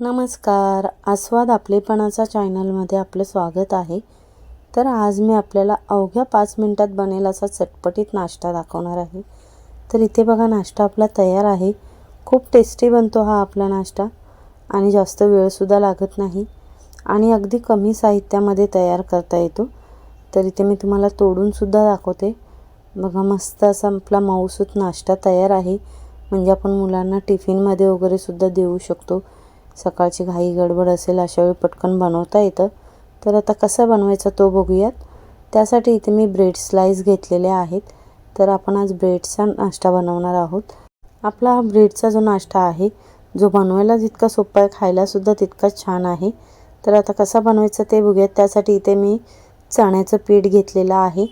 नमस्कार. आस्वाद आपलेपणाचा चॅनलमध्ये आपलं स्वागत आहे. तर आज मी आपल्याला अवघ्या पाच मिनटात बनेल असा चटपटीत नाश्ता दाखवणार आहे. तर इथे बघा नाश्ता आपला तयार आहे. खूप टेस्टी बनतो हा आपला नाश्ता आणि जास्त वेळसुद्धा लागत नाही आणि अगदी कमी साहित्यामध्ये तयार करता येतो. तर इथे मी तुम्हाला तोडूनसुद्धा दाखवते. बघा मस्त असा आपला मऊसूत नाश्ता तयार आहे. म्हणजे आपण मुलांना टिफिनमध्ये वगैरेसुद्धा देऊ शकतो. सकाळची घाई गडबड असेल अशा वेळी पटकन बनवता येतं. तर आता कसा बनवायचा तो बघूयात. त्यासाठी इथे मी ब्रेड स्लाईस घेतलेले आहेत. तर आपण आज ब्रेडचा नाश्ता बनवणार आहोत. आपला हा ब्रेडचा जो नाश्ता आहे जो बनवायला जितका सोपा आहे खायलासुद्धा तितकाच छान आहे. तर आता कसा बनवायचा ते बघूयात. त्यासाठी इथे मी चण्याचं पीठ घेतलेलं आहे.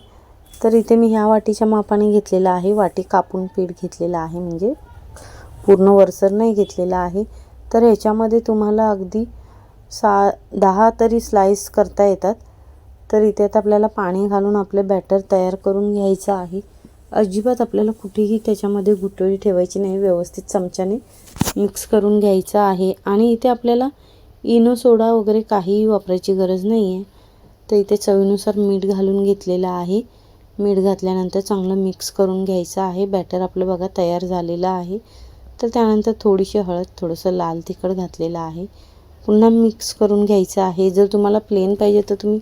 तर इथे मी ह्या वाटीच्या मापाने घेतलेलं आहे. वाटी कापून पीठ घेतलेलं आहे म्हणजे पूर्ण वरसर नाही घेतलेलं आहे. तर ह्याच्यामध्ये तुम्हाला अगदी सा दहा तरी स्लाईस करता येतात. तर इथे आता आपल्याला पाणी घालून आपले बॅटर तयार करून घ्यायचं आहे. अजिबात आपल्याला कुठेही त्याच्यामध्ये गुटळी ठेवायची नाही व्यवस्थित चमच्याने मिक्स करून घ्यायचं आहे. आणि इथे आपल्याला इनो सोडा वगैरे काहीही वापरायची गरज नाही आहे तर इथे चवीनुसार मीठ घालून घेतलेलं आहे. मीठ घातल्यानंतर चांगलं मिक्स करून घ्यायचं आहे. बॅटर आपलं बघा तयार झालेलं आहे. तर त्यानंतर थोडीशी हळद थोडंसं लाल तिखट घातलेलं आहे. पुन्हा मिक्स करून घ्यायचं आहे. जर तुम्हाला प्लेन पाहिजे तर तुम्ही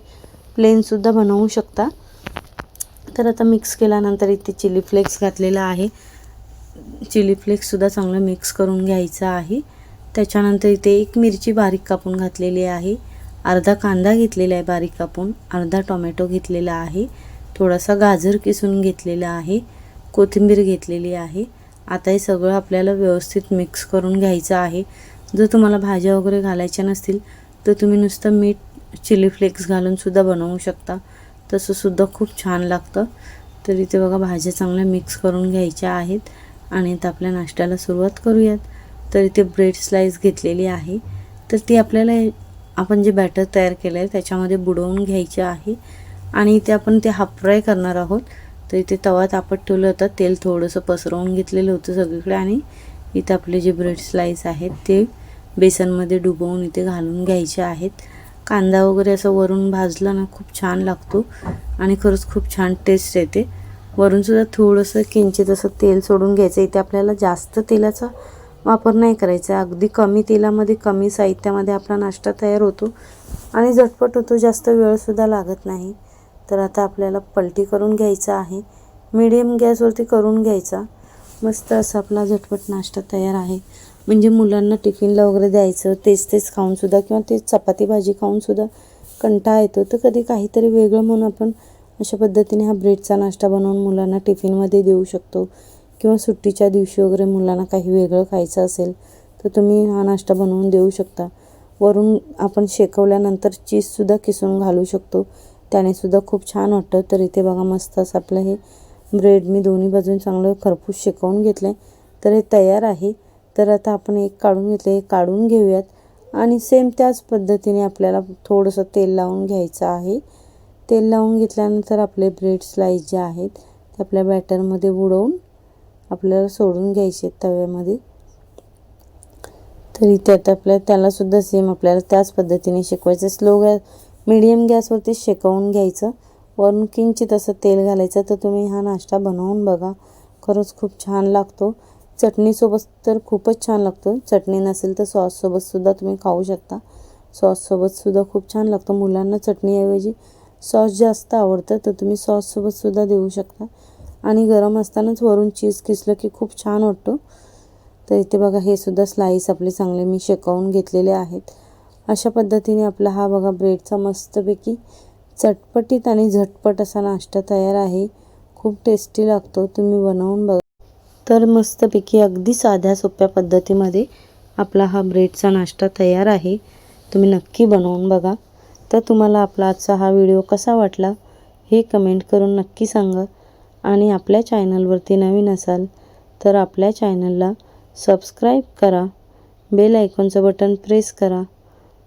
प्लेनसुद्धा बनवू शकता. तर आता मिक्स केल्यानंतर इथे चिली फ्लेक्स घातलेला आहे. चिली फ्लेक्ससुद्धा चांगलं मिक्स करून घ्यायचं आहे. त्याच्यानंतर इथे एक मिरची बारीक कापून घातलेली आहे. अर्धा कांदा घेतलेला आहे बारीक कापून. अर्धा टोमॅटो घेतलेला आहे. थोडासा गाजर किसून घेतलेला आहे. कोथिंबीर घेतलेली आहे. आता हे सगळं आपल्याला व्यवस्थित मिक्स करून घ्यायचं आहे. जर तुम्हाला भाज्या वगैरे घालायच्या नसतील तर तुम्ही नुसतं मीठ चिली फ्लेक्स घालूनसुद्धा बनवू शकता. तसंसुद्धा खूप छान लागतं. तर इथे बघा भाज्या चांगल्या मिक्स करून घ्यायच्या आहेत. आणि आता आपल्या नाश्त्याला सुरुवात करूयात. तर इथे ब्रेड स्लाईस घेतलेली आहे. तर ती आपल्याला आपण जे बॅटर तयार केलं आहे त्याच्यामध्ये बुडवून घ्यायचे आहे. आणि इथे आपण ते हाफ फ्राय करणार आहोत. तर इथे तवा तापत ठेवलं होतं. तेल थोडंसं पसरवून घेतलेलं होतं सगळीकडे आणि इथं आपले जे ब्रेड स्लाईस आहेत ते बेसनमध्ये डुबवून इथे घालून घ्यायचे आहेत. कांदा वगैरे असं वरून भाजला ना खूप छान लागतो आणि खरंच खूप छान टेस्ट येते. वरूनसुद्धा थोडंसं किंचित असं तेल सोडून घ्यायचं. इथे आपल्याला जास्त तेलाचा वापर नाही करायचा. अगदी कमी तेलामध्ये कमी साहित्यामध्ये आपला नाश्ता तयार होतो आणि झटपट होतो. जास्त वेळसुद्धा लागत नाही. तर आता आपल्याला पलटी करून घ्यायचा आहे. मिडियम गॅसवरती करून घ्यायचा. मस्त असा आपला झटपट नाश्ता तयार आहे. म्हणजे मुलांना टिफिनला वगैरे द्यायचं तेच तेच खाऊनसुद्धा किंवा तेच चपाती भाजी खाऊनसुद्धा कंटाळा येतो. तर कधी काहीतरी वेगळं म्हणून आपण अशा पद्धतीने हा ब्रेडचा नाश्ता बनवून मुलांना टिफिनमध्ये देऊ शकतो. किंवा सुट्टीच्या दिवशी वगैरे मुलांना काही वेगळं खायचं असेल तर तुम्ही हा नाश्ता बनवून देऊ शकता. वरून आपण शेकवल्यानंतर चीजसुद्धा किसून घालू शकतो. त्यानेसुद्धा खूप छान वाटतं तर इथे बघा मस्त असं आपलं हे ब्रेड मी दोन्ही बाजून चांगलं खरपूस शेकवून घेतलं आहे तर हे तयार आहे. तर आता आपण एक काढून घेतलं हे काढून घेऊयात. आणि सेम त्याच पद्धतीने आपल्याला थोडंसं तेल लावून घ्यायचं आहे. तेल लावून घेतल्यानंतर आपले ब्रेड स्लाईस जे आहेत ते आपल्या बॅटरमध्ये बुडवून आपल्याला सोडून घ्यायचे तव्यामध्ये. तर इथे आता आपल्या त्यालासुद्धा सेम आपल्याला त्याच पद्धतीने शिकवायचं स्लो गॅस मिडियम गॅसवरती शेकवून घ्यायचं. वरून किंचित असं तेल घालायचं. तर तुम्ही हा नाश्ता बनवून बघा. खरंच खूप छान लागतो. चटणीसोबत तर खूपच छान लागतो. चटणी नसेल तर सॉससोबतसुद्धा तुम्ही खाऊ शकता. सॉससोबतसुद्धा खूप छान लागतं. मुलांना चटणीऐवजी सॉस जास्त आवडतं तर तुम्ही सॉससोबतसुद्धा देऊ शकता. आणि गरम असतानाच वरून चीज किसलं की खूप छान वाटतो. तर इथे बघा हे सुद्धा स्लाईस आपले चांगले मी शेकवून घेतलेले आहेत. अशा पद्धतीने आपला हा बघा ब्रेडचा मस्तपैकी चटपटीत आणि झटपट असा नाश्ता तयार आहे. खूप टेस्टी लागतो. तुम्ही बनवून बघा. तर मस्तपैकी अगदी साध्या सोप्या पद्धतीमध्ये आपला हा ब्रेडचा नाश्ता तयार आहे. तुम्ही नक्की बनवून बघा. तर तुम्हाला आपला आजचा हा व्हिडिओ कसा वाटला हे कमेंट करून नक्की सांगा. आणि आपल्या चॅनलवरती नवीन असाल तर आपल्या चॅनलला सबस्क्राईब करा. बेल आयकॉनचं बटन प्रेस करा.